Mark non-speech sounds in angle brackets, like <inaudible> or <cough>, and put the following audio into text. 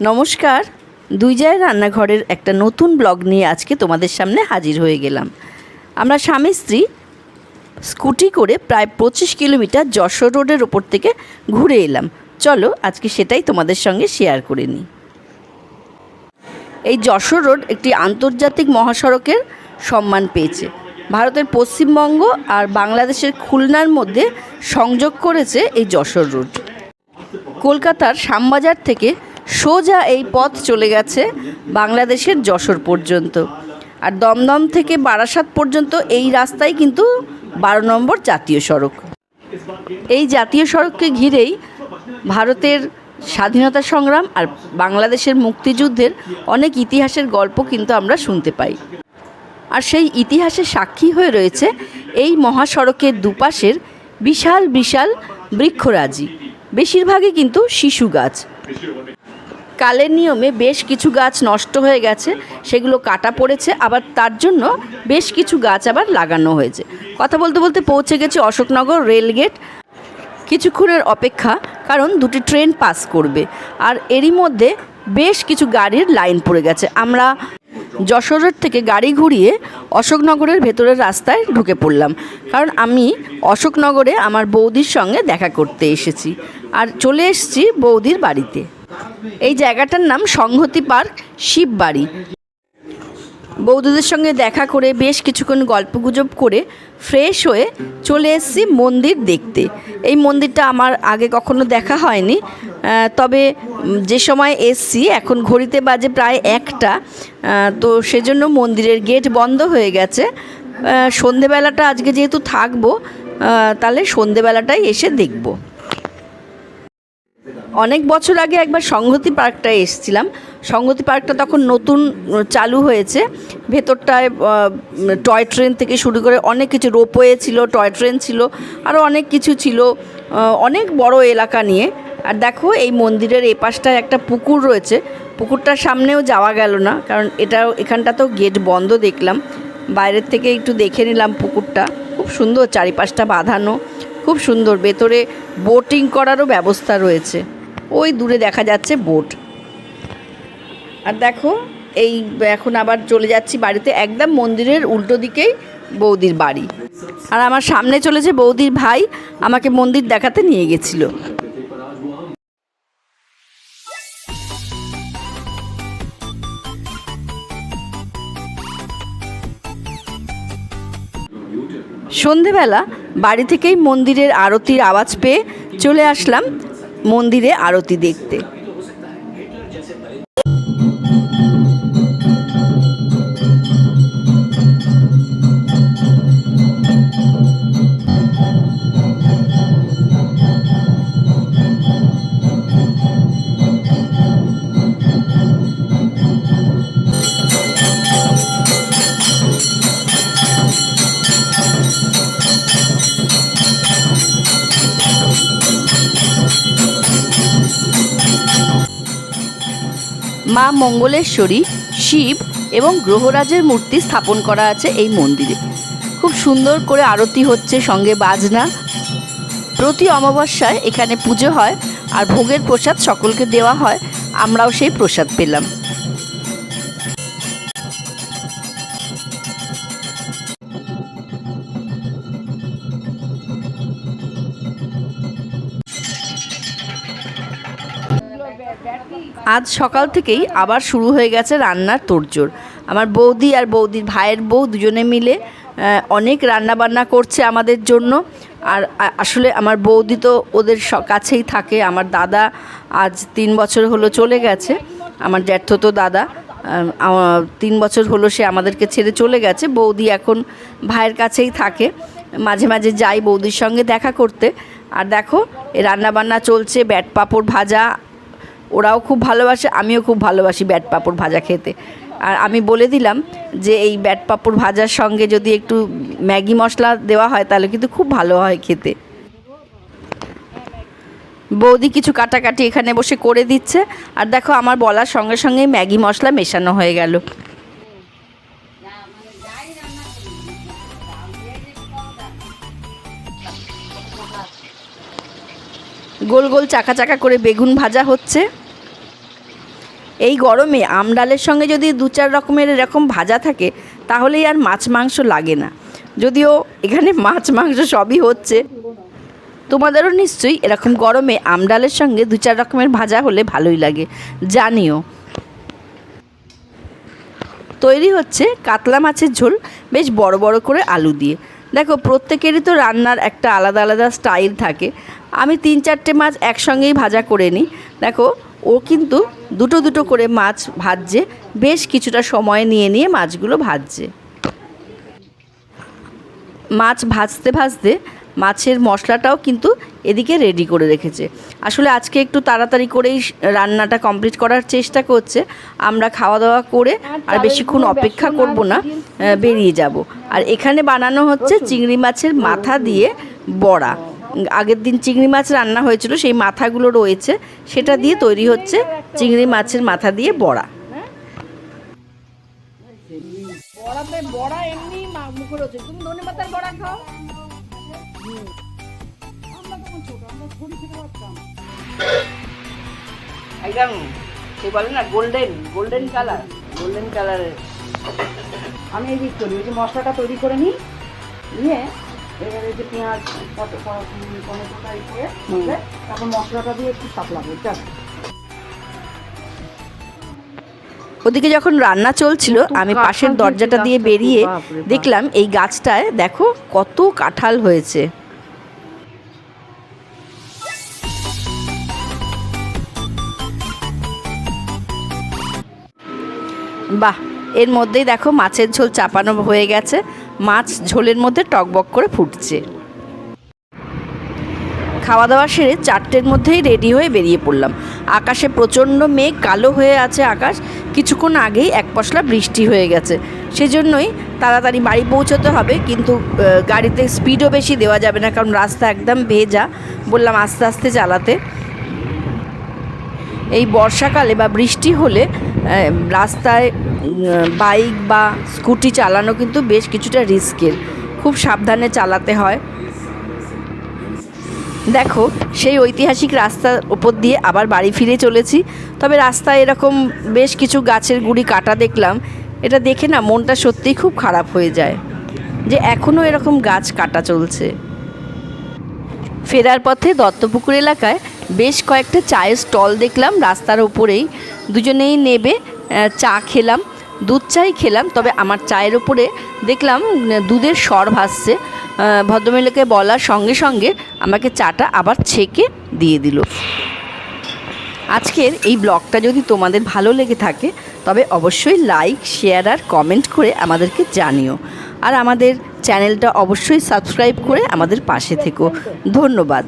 নমস্কার। দুই জায়ের রান্নাঘরের একটা নতুন ব্লগ নিয়ে আজকে তোমাদের সামনে হাজির হয়ে গেলাম। আমরা স্বামী স্ত্রী স্কুটি করে প্রায় পঁচিশ কিলোমিটার যশোর রোডের ওপর থেকে ঘুরে এলাম। চলো আজকে সেটাই তোমাদের সঙ্গে শেয়ার করে নিই। এই যশোর রোড একটি আন্তর্জাতিক মহাসড়কের সম্মান পেয়েছে। ভারতের পশ্চিমবঙ্গ আর বাংলাদেশের খুলনার মধ্যে সংযোগ করেছে এই যশোর রোড। কলকাতার শ্যামবাজার থেকে সোজা এই পথ চলে গেছে বাংলাদেশের যশোর পর্যন্ত। আর দমদম থেকে বারাসাত পর্যন্ত এই রাস্তাই কিন্তু বারো নম্বর জাতীয় সড়ক। এই জাতীয় সড়ককে ঘিরেই ভারতের স্বাধীনতা সংগ্রাম আর বাংলাদেশের মুক্তিযুদ্ধের অনেক ইতিহাসের গল্প কিন্তু আমরা শুনতে পাই। আর সেই ইতিহাসের সাক্ষী হয়ে রয়েছে এই মহাসড়কের দুপাশের বিশাল বিশাল বৃক্ষরাজি। বেশিরভাগই কিন্তু শিশু গাছ। কালের নিয়মে বেশ কিছু গাছ নষ্ট হয়ে গেছে, সেগুলো কাটা পড়েছে, আবার তার জন্য বেশ কিছু গাছ আবার লাগানো হয়েছে। কথা বলতে বলতে পৌঁছে গেছে অশোকনগর রেলগেট কিছুক্ষণের অপেক্ষা, কারণ দুটি ট্রেন পাস করবে, আর এরই মধ্যে বেশ কিছু গাড়ির লাইন পড়ে গেছে। আমরা যশোরের থেকে গাড়ি ঘুরিয়ে অশোকনগরের ভেতরের রাস্তায় ঢুকে পড়লাম, কারণ আমি অশোকনগরে আমার বৌদির সঙ্গে দেখা করতে এসেছি, আর চলে এসেছি বৌদির বাড়িতে। এই জায়গাটার নাম সংহতি পার্ক, শিববাড়ি। বৌদিদের সঙ্গে দেখা করে বেশ কিছুক্ষণ গল্পগুজব করে ফ্রেশ হয়ে চলে এসেছি মন্দির দেখতে। এই মন্দিরটা আমার আগে কখনো দেখা হয়নি তবে যে সময় এসছি, এখন ঘড়িতে বাজে প্রায় একটা তো সেজন্য মন্দিরের গেট বন্ধ হয়ে গেছে। সন্ধেবেলাটা আজকে যেহেতু থাকব তাহলে সন্ধেবেলাটাই এসে দেখব। অনেক বছর আগে একবার সংহতি পার্কটায় এসেছিলাম। সংহতি পার্কটা তখন নতুন, চালু হয়েছে। ভেতরটায় টয় ট্রেন থেকে শুরু করে অনেক কিছু, রোপওয়ে ছিল, টয় ট্রেন ছিল আরও অনেক কিছু ছিল অনেক বড় এলাকা নিয়ে। আর দেখো, এই মন্দিরের এপাশটায় একটা পুকুর রয়েছে। পুকুরটার সামনেও যাওয়া গেল না, কারণ এটাও এখানটাতেও গেট বন্ধ দেখলাম। বাইরের থেকে একটু দেখে নিলাম পুকুরটা। খুব সুন্দর চারিপাশটা বাঁধানো, খুব সুন্দর। ভেতরে বোটিং করারও ব্যবস্থা রয়েছে। ওই দূরে দেখা যাচ্ছে বোট। আর দেখো, এই এখন আবার চলে যাচ্ছি বাড়িতে, একদম মন্দিরের উল্টো দিকেই বৌদির বাড়ি। আর আমার সামনে চলেছে বৌদির ভাই, আমাকে মন্দির দেখাতে নিয়ে গেছিল। সন্ধেবেলা বাড়ি থেকেই মন্দিরের আরতির আওয়াজ পেয়ে চলে আসলাম মন্দিরে আরতি দেখতে। মা মঙ্গলেশ্বরী, শিব এবং গ্রহরাজের মূর্তি স্থাপন করা আছে এই মন্দিরে। খুব সুন্দর করে আরতি হচ্ছে সঙ্গে বাজনা। প্রতি অমাবস্যায় এখানে পুজো হয় আর ভোগের প্রসাদ সকলকে দেওয়া হয়। আমরাও সেই প্রসাদ পেলাম। আজ সকাল থেকেই আবার শুরু হয়ে গেছে রান্নার তোড়জোড়। আমার বৌদি আর বৌদির ভাইয়ের বউ দুজনে মিলে অনেক রান্না বান্না করছে আমাদের জন্য। আর আসলে আমার বৌদি তো ওদের কাছেই থাকে। আমার দাদা আজ তিন বছর হলো চলে গেছে। আমার জ্যাঠতো দাদা তিন বছর হলো সে আমাদেরকে ছেড়ে চলে গেছে। বৌদি এখন ভাইয়ের কাছেই থাকে। মাঝে মাঝে যাই বৌদির সঙ্গে দেখা করতে। আর দেখো, এ রান্না বান্না চলছে, ব্যাট পাঁপড় ভাজা ওরাও খুব ভালোবাসে, আমিও খুব ভালোবাসি ব্যাট পাঁপড় ভাজা খেতে। আর আমি বলে দিলাম যে এই ব্যাট পাঁপড় ভাজার সঙ্গে যদি একটু ম্যাগি মশলা দেওয়া হয় তাহলে কিন্তু খুব ভালো হয় খেতে। বৌদি কিছু কাটাকাটি এখানে বসে করে দিচ্ছে। আর দেখো আমার বলার সঙ্গে সঙ্গে ম্যাগি মশলা মেশানো হয়ে গেল। গোল গোল চাকা চাকা করে বেগুন ভাজা হচ্ছে। এই গরমে আমডালের সঙ্গে যদি দু চার রকমের এরকম ভাজা থাকে, তাহলেই আর মাছ মাংস লাগে না। যদিও এখানে <laughs> মাছ মাংস সবই হচ্ছে। তোমাদেরও নিশ্চয়ই এরকম গরমে আমডালের সঙ্গে দু চার রকমের ভাজা হলে ভালোই লাগে। জানিও। তৈরি হচ্ছে কাতলা মাছের ঝোল, বেশ বড় বড় করে আলু দিয়ে। দেখো, প্রত্যেকেরই তো রান্নার একটা আলাদা আলাদা স্টাইল থাকে। আমি তিন চারটে মাছ একসঙ্গেই ভাজা করে নিই। দেখো ও কিন্তু দুটো দুটো করে মাছ ভাজছে বেশ কিছুটা সময় নিয়ে নিয়ে মাছগুলো ভাজছে। মাছ ভাজতে ভাজতে মাছের মশলাটাও কিন্তু এদিকে রেডি করে রেখেছে। আসলে আজকে একটু তাড়াতাড়ি করেই রান্নাটা কমপ্লিট করার চেষ্টা করছে। আমরা খাওয়া দাওয়া করে আর বেশিক্ষণ অপেক্ষা করব না বেরিয়ে যাব। আর এখানে বানানো হচ্ছে চিংড়ি মাছের মাথা দিয়ে বড়া। আগের দিন চিংড়ি মাছ রান্না হয়েছিল সেই মাথাগুলো রয়েছে সেটা দিয়ে তৈরি হচ্ছে চিংড়ি মাছের মাথা দিয়ে বড়া। বড়াতে বড়া এমনি মুখে রয়েছে। তুমি ধনে পাতার বড়া খাও? একদম সে বলে না গোল্ডেন গোল্ডেন কালার গোল্ডেন কালারের আমি এই দিক করি ওই যে মশলাটা তৈরি করে নিই নিয়ে এবারে যে পেঁয়াজ টমেটোটা দিয়ে, তারপর মশলাটা দিয়ে একটু সাপলাবো ওদিকে যখন রান্না চলছিল আমি পাশের দরজাটা দিয়ে বেরিয়ে দেখলাম এই গাছটায় দেখো কত কাঁঠাল হয়েছে। বাহ এর মধ্যেই দেখো মাছের ঝোল চাপানো হয়ে গেছে। মাছ ঝোলের মধ্যে টকবক করে ফুটছে। খাওয়া দাওয়া সেরে চারটের মধ্যেই রেডি হয়ে বেরিয়ে পড়লাম। আকাশে প্রচণ্ড মেঘ, কালো হয়ে আছে আকাশ। কিছুক্ষণ আগেই এক পশলা বৃষ্টি হয়ে গেছে। সেজন্যই তাড়াতাড়ি বাড়ি পৌঁছতে হবে, কিন্তু গাড়িতে স্পিডও বেশি দেওয়া যাবে না, কারণ রাস্তা একদম ভেজা। বললাম, আস্তে আস্তে চালাতে। এই বর্ষাকালে বা বৃষ্টি হলে রাস্তায় বাইক বা স্কুটি চালানো কিন্তু বেশ কিছুটা রিস্কের। খুব সাবধানে চালাতে হয়। দেখো, সেই ঐতিহাসিক রাস্তার ওপর দিয়ে আবার বাড়ি ফিরে চলেছি। তবে রাস্তায় এরকম বেশ কিছু গাছের গুড়ি কাটা দেখলাম। এটা দেখে না মনটা সত্যিই খুব খারাপ হয়ে যায় যে এখনও এরকম গাছ কাটা চলছে। ফেরার পথে দত্তপুকুর এলাকায় বেশ কয়েকটা চায়ের স্টল দেখলাম, রাস্তার ওপরেই। দুজনেই নেবে চা খেলাম, দুধ চাই খেলাম, তবে আমার চায়ের ওপরে দেখলাম দুধের স্বর ভাসছে। ভদ্রমহিলাকে বলার সঙ্গে সঙ্গে আমাকে চাটা আবার ছেঁকে দিয়ে দিল। আজকের এই ব্লগটা যদি তোমাদের ভালো লেগে থাকে, তবে অবশ্যই লাইক, শেয়ার আর কমেন্ট করে আমাদেরকে জানিও। আর আমাদের চ্যানেলটা অবশ্যই সাবস্ক্রাইব করে আমাদের পাশে থেকো। ধন্যবাদ।